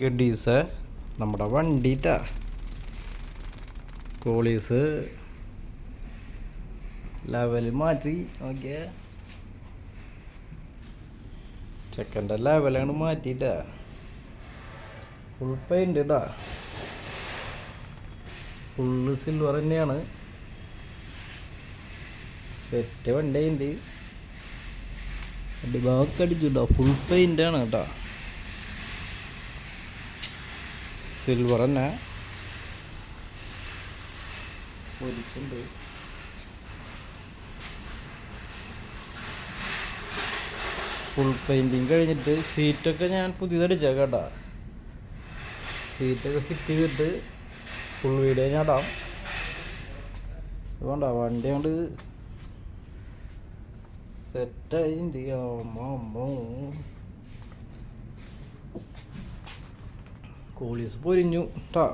ഗഡീസ് നമ്മുടെ വണ്ടിട്ടാ കോളീസ് ലെവൽ മാറ്റി ഓക്കെ. ചെക്കന്റെ ലെവലാണ് മാറ്റിട്ടാ ഫുൾ പെയിന്റ് ഇടാ. ഫുള്ള് സിൽവർ തന്നെയാണ്. സെറ്റ് വണ്ടിയുണ്ട് അടിഭാഗമൊക്കെ അടിച്ചിട്ടാ. ഫുൾ ആണ് കേട്ടോ. സിൽവർ തന്നെ പൊരിച്ചുണ്ട് ഫുൾ പെയിന്റിങ് കഴിഞ്ഞിട്ട് സീറ്റൊക്കെ ഞാൻ പുതിയതടിച്ചാ കേട്ടാ. സീറ്റൊക്കെ ഫിറ്റ് ചെയ്തിട്ട് ഫുൾ വീഡിയോ ഞാൻ ഇടാം. വേണ്ട വണ്ടി കൊണ്ട് സെറ്റായി അമ്മ. കോളീസ് പൊരിഞ്ഞു കേട്ടാ